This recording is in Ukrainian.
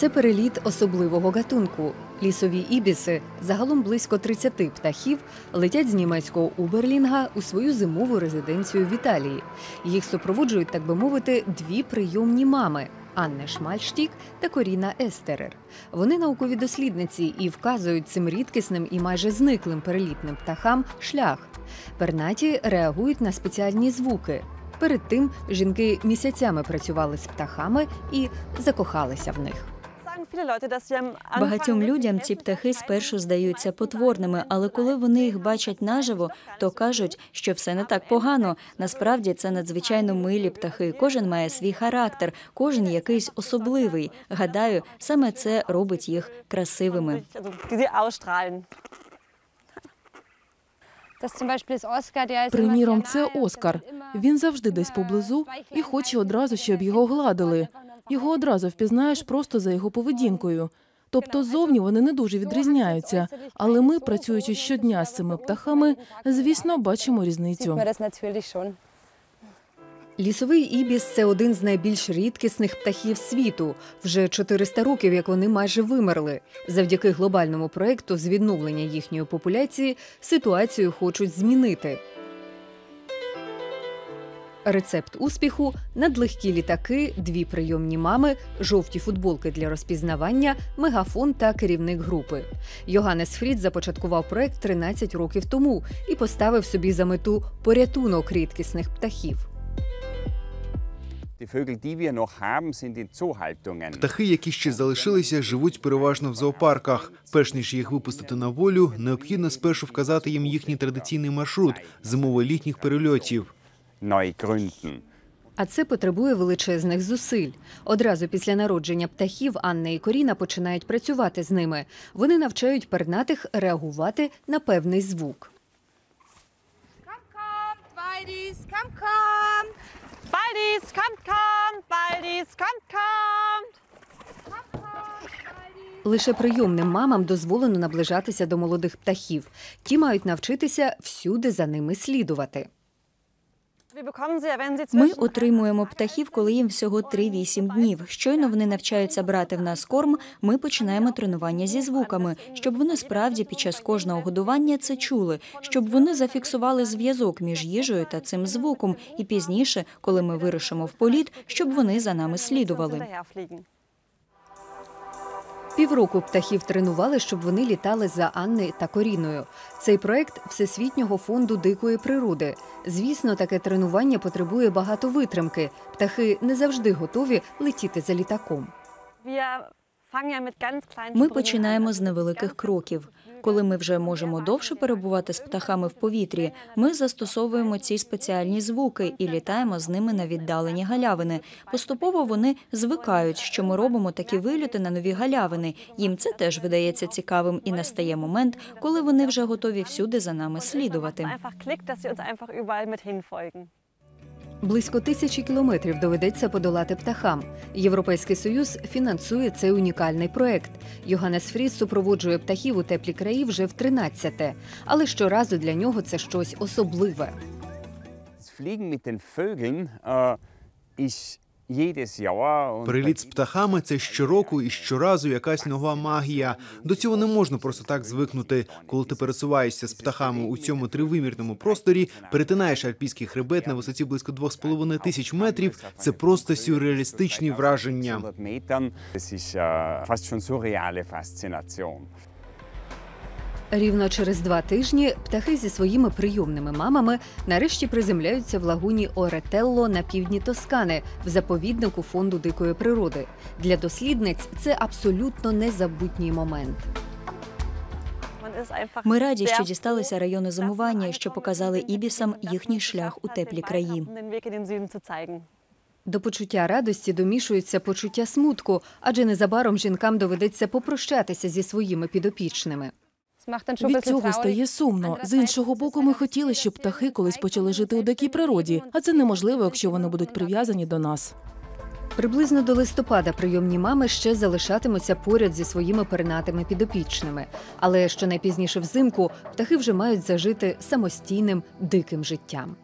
Це переліт особливого гатунку. Лісові ібіси, загалом близько 30 птахів, летять з німецького Уберлінга у свою зимову резиденцію в Італії. Їх супроводжують, так би мовити, дві прийомні мами. Анне Шмальштік та Коріна Естерер. Вони наукові дослідниці і вказують цим рідкісним і майже зниклим перелітним птахам шлях. Пернаті реагують на спеціальні звуки. Перед тим жінки місяцями працювали з птахами і закохалися в них. Багатьом людям ці птахи спершу здаються потворними, але коли вони їх бачать наживо, то кажуть, що все не так погано. Насправді це надзвичайно милі птахи. Кожен має свій характер, кожен якийсь особливий. Гадаю, саме це робить їх красивими. Приміром, це Оскар. Він завжди десь поблизу і хоче одразу, щоб його гладили. Його одразу впізнаєш просто за його поведінкою. Тобто зовні вони не дуже відрізняються, але ми, працюючи щодня з цими птахами, звісно, бачимо різницю. Лісовий ібіс це один з найбільш рідкісних птахів світу. Вже 400 років, як вони майже вимерли. Завдяки глобальному проекту з відновлення їхньої популяції ситуацію хочуть змінити. Рецепт успіху надлегкі літаки, дві прийомні мами, жовті футболки для розпізнавання, мегафон та керівник групи. Йоганнес Фрід започаткував проект 13 років тому і поставив собі за мету порятунок рідкісних птахів. Птахи, які ще залишилися, живуть переважно в зоопарках. Перш ніж їх випустити на волю, необхідно спершу вказати їм їхній традиційний маршрут зимово-літніх перельотів. Neu gründen. А це потребує величезних зусиль. Одразу після народження птахів Анна і Коріна починають працювати з ними. Вони навчають пернатих реагувати на певний звук. Лише прийомним мамам дозволено наближатися до молодих птахів. Ті мають навчитися всюди за ними слідувати. Ми отримуємо птахів, коли їм всього 3-8 днів. Щойно вони навчаються брати в нас корм. Ми починаємо тренування зі звуками, щоб вони справді під час кожного годування це чули, щоб вони зафіксували зв'язок між їжею та цим звуком. І пізніше, коли ми вирушимо в політ, щоб вони за нами слідували. Півроку птахів тренували, щоб вони літали за Анни та Коріною. Цей проект Всесвітнього фонду дикої природи. Звісно, таке тренування потребує багато витримки. Птахи не завжди готові летіти за літаком. Ми починаємо з невеликих кроків. Коли ми вже можемо довше перебувати з птахами в повітрі, ми застосовуємо ці спеціальні звуки і літаємо з ними на віддалені галявини. Поступово вони звикають, що ми робимо такі вильоти на нові галявини. Їм це теж видається цікавим, і настає момент, коли вони вже готові всюди за нами слідувати. Близько тисячі кілометрів доведеться подолати птахам. Європейський союз фінансує цей унікальний проект. Йоганнес Фріс супроводжує птахів у теплі краї вже в 13-те. але щоразу для нього це щось особливе. Fliegen mit den Jahr. з птахами це щороку і щоразу якась нова магія. До цього не можна просто так звикнути. Коли ти пересуваєшся з птахами у цьому тривимірному просторі, перетинаєш альпійський хребет на висоті близько 2,5 тисяч метрів. Це просто сюрреалістичні враження. Рівно через два тижні птахи зі своїми прийомними мамами нарешті приземляються в лагуні Оретелло на півдні Тоскани в заповіднику фонду дикої природи. Для дослідниць це абсолютно незабутній момент. Ми раді, що дісталися району зимування, що показали ібісам їхній шлях у теплі краї. До почуття радості домішується почуття смутку, адже незабаром жінкам доведеться попрощатися зі своїми підопічними. Від цього стає сумно. З іншого боку, ми хотіли, щоб птахи колись почали жити у дикій природі, а це неможливо, якщо вони будуть прив'язані до нас. Приблизно до листопада прийомні мами ще залишатимуться поряд зі своїми пернатими підопічними. Але щонайпізніше взимку птахи вже мають зажити самостійним диким життям.